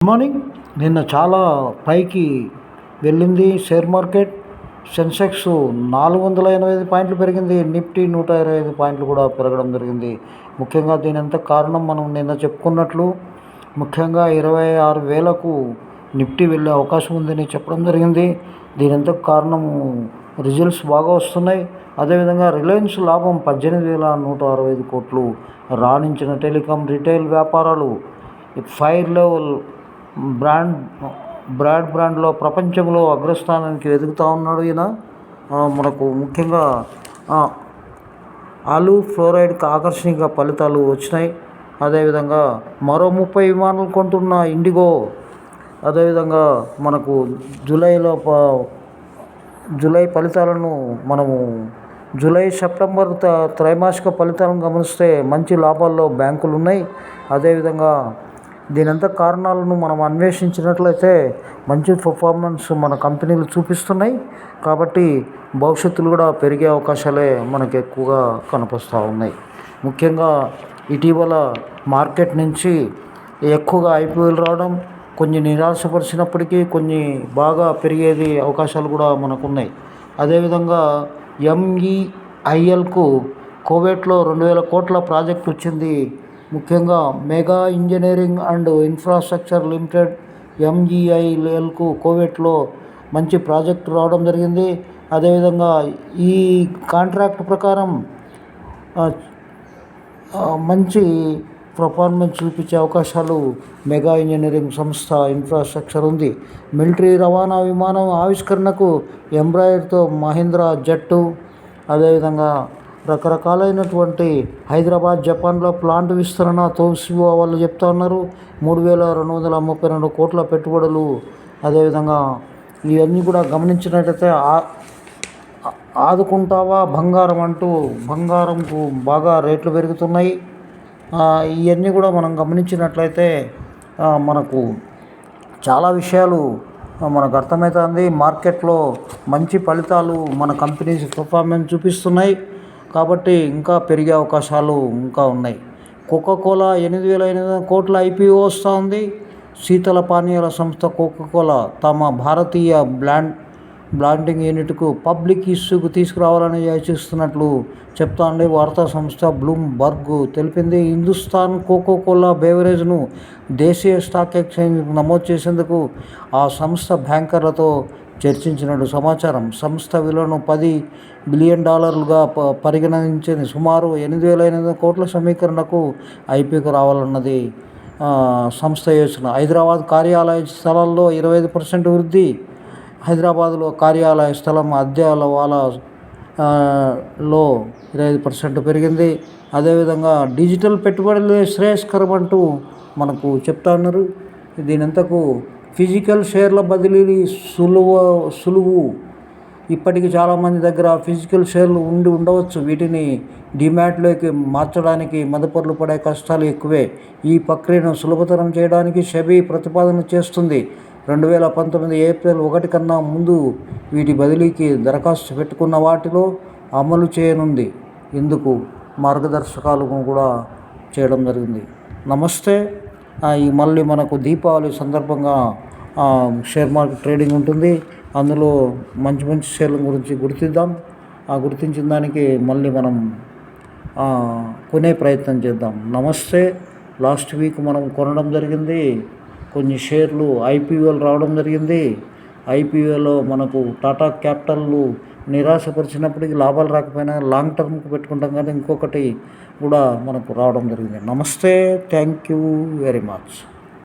Good morning నిన్న చాలా పైకి వెళ్ళింది షేర్ మార్కెట్. సెన్సెక్స్ నాలుగు వందల ఎనభై ఐదు పాయింట్లు పెరిగింది. నిఫ్టీ నూట ఇరవై ఐదు పాయింట్లు కూడా పెరగడం జరిగింది. ముఖ్యంగా దీని అంత కారణం మనం నిన్న చెప్పుకున్నట్లు ముఖ్యంగా ఇరవై ఆరు వేలకు నిఫ్టీ వెళ్ళే అవకాశం ఉందని చెప్పడం జరిగింది. దీని అంత కారణము రిజల్ట్స్ బాగా వస్తున్నాయి. అదేవిధంగా రిలయన్స్ లాభం పద్దెనిమిది వేల నూట అరవై ఐదు కోట్లు రాణించిన టెలికాం రిటైల్ వ్యాపారాలు ఫైర్ లెవెల్ బ్రాండ్ బ్రాడ్ బ్రాండ్లో ప్రపంచంలో అగ్రస్థానానికి ఎదుగుతూ ఉన్నాడు ఈయన. మనకు ముఖ్యంగా ఆలు ఫ్లోరైడ్కి ఆకర్షణీయ ఫలితాలు వచ్చినాయి. అదేవిధంగా మరో ముప్పై విమానాలు కొంటున్న ఇండిగో. అదేవిధంగా మనకు జూలైలో ప- జూలై ఫలితాలను మనము జూలై సెప్టెంబర్ త త్రైమాసిక ఫలితాలను గమనిస్తే మంచి లాభాల్లో బ్యాంకులు ఉన్నాయి అదేవిధంగా దీనంతా కారణాలను మనం అన్వేషించినట్లయితే మంచి పర్ఫార్మెన్స్ మన కంపెనీలు చూపిస్తున్నాయి. కాబట్టి భవిష్యత్తులో కూడా పెరిగే అవకాశాలే మనకు ఎక్కువగా కనిపిస్తూ ఉన్నాయి. ముఖ్యంగా ఇటీవల మార్కెట్ నుంచి ఎక్కువగా ఐపీఎల్ రావడం కొన్ని నిరాశపరిచినప్పటికీ కొన్ని బాగా పెరిగేది అవకాశాలు కూడా మనకున్నాయి. అదేవిధంగా ఎంఈఐఎల్కు కోవేట్లో రెండు వేల కోట్ల ప్రాజెక్ట్ వచ్చింది. ముఖ్యంగా mega engineering and infrastructure limited ఎంజీఐఎల్కు కోవిడ్లో మంచి ప్రాజెక్ట్ రావడం జరిగింది. అదేవిధంగా ఈ కాంట్రాక్ట్ ప్రకారం మంచి పర్ఫార్మెన్స్ చూపించే అవకాశాలు మెగా ఇంజనీరింగ్ సంస్థ ఇన్ఫ్రాస్ట్రక్చర్ ఉంది. మిలిటరీ రవాణా విమానం ఆవిష్కరణకు ఎంబ్రాయిడర్తో మహీంద్రా జట్టు అదేవిధంగా రకరకాలైనటువంటి హైదరాబాద్ జపాన్లో ప్లాంట్ విస్తరణ తోసివో వాళ్ళు చెప్తా ఉన్నారు. మూడు వేల రెండు వందల ముప్పై రెండు కోట్ల పెట్టుబడులు. అదేవిధంగా ఇవన్నీ కూడా గమనించినట్లయితే ఆ- ఆదుకుంటావా బంగారం అంటూ బంగారంకు బాగా రేట్లు పెరుగుతున్నాయి. ఇవన్నీ కూడా మనం గమనించినట్లయితే మనకు చాలా విషయాలు మనకు అర్థమవుతుంది. మార్కెట్లో మంచి ఫలితాలు మన కంపెనీస్ పర్ఫార్మెన్స్ చూపిస్తున్నాయి. కాబట్టి ఇంకా పెరిగే అవకాశాలు ఇంకా ఉన్నాయి. కోకోకోలా ఎనిమిది వేల ఎనిమిది వందల కోట్ల ఐపీఓ వస్తూ ఉంది శీతల పానీయాల సంస్థ కోకోకోలా తమ భారతీయ బ్లాండ్ బ్లాండింగ్ యూనిట్కు పబ్లిక్ ఇష్యూకు తీసుకురావాలని యోచిస్తున్నట్లు చెప్తాండి వార్తా సంస్థ బ్లూంబర్గ్ తెలిపింది హిందుస్థాన్ కోకో కోలా బేవరేజ్ను దేశీయ స్టాక్ ఎక్స్చేంజ్ నమోదు చేసేందుకు ఆ సంస్థ బ్యాంకర్లతో చర్చించినట్టు సమాచారం. సంస్థ విలువను పది బిలియన్ డాలర్లుగా ప పరిగణించింది. సుమారు ఎనిమిది వేల ఎనిమిది వందల కోట్ల సమీకరణకు ఐపీకి రావాలన్నది సంస్థ యోచన. హైదరాబాద్ కార్యాలయ స్థలాల్లో ఇరవై ఐదు పర్సెంట్ వృద్ధి. హైదరాబాద్లో కార్యాలయ స్థలం అద్దెల వాళ్ళ లో ఇరవై ఐదు పర్సెంట్ పెరిగింది. అదేవిధంగా డిజిటల్ పెట్టుబడులే శ్రేయస్కరం అంటూ మనకు చెప్తా ఉన్నారు. దీనంతకు ఫిజికల్ షేర్ల బదిలీ సులువు సులువు. ఇప్పటికి చాలామంది దగ్గర ఫిజికల్ షేర్లు ఉండి ఉండవచ్చు. వీటిని డిమాట్లోకి మార్చడానికి మదుపర్లు పడే కష్టాలు ఎక్కువే. ఈ ప్రక్రియను సులభతరం చేయడానికి షబీ ప్రతిపాదన చేస్తుంది. రెండు వేల పంతొమ్మిది ఏప్రిల్ ఒకటి కన్నా ముందు వీటి బదిలీకి దరఖాస్తు పెట్టుకున్న వాటిలో అమలు చేయనుంది. ఇందుకు మార్గదర్శకాలు కూడా చేయడం జరిగింది. నమస్తే. ఈ మళ్ళీ మనకు దీపావళి సందర్భంగా షేర్ మార్కెట్ ట్రేడింగ్ ఉంటుంది. అందులో మంచి మంచి షేర్ల గురించి గుర్తిద్దాం. ఆ గుర్తించిన దానికి మళ్ళీ మనం కొనే ప్రయత్నం చేద్దాం. నమస్తే. లాస్ట్ వీక్ మనం కొనడం జరిగింది. కొన్ని షేర్లు ఐపీఓలు రావడం జరిగింది. ఐపీఓలో మనకు టాటా క్యాపిటల్లు నిరాశపరిచినప్పటికీ లాభాలు రాకపోయినా లాంగ్ టర్మ్కి పెట్టుకుంటాం కానీ ఇంకొకటి కూడా మనకు రావడం జరిగింది. నమస్తే థ్యాంక్ యూ వెరీ మచ్.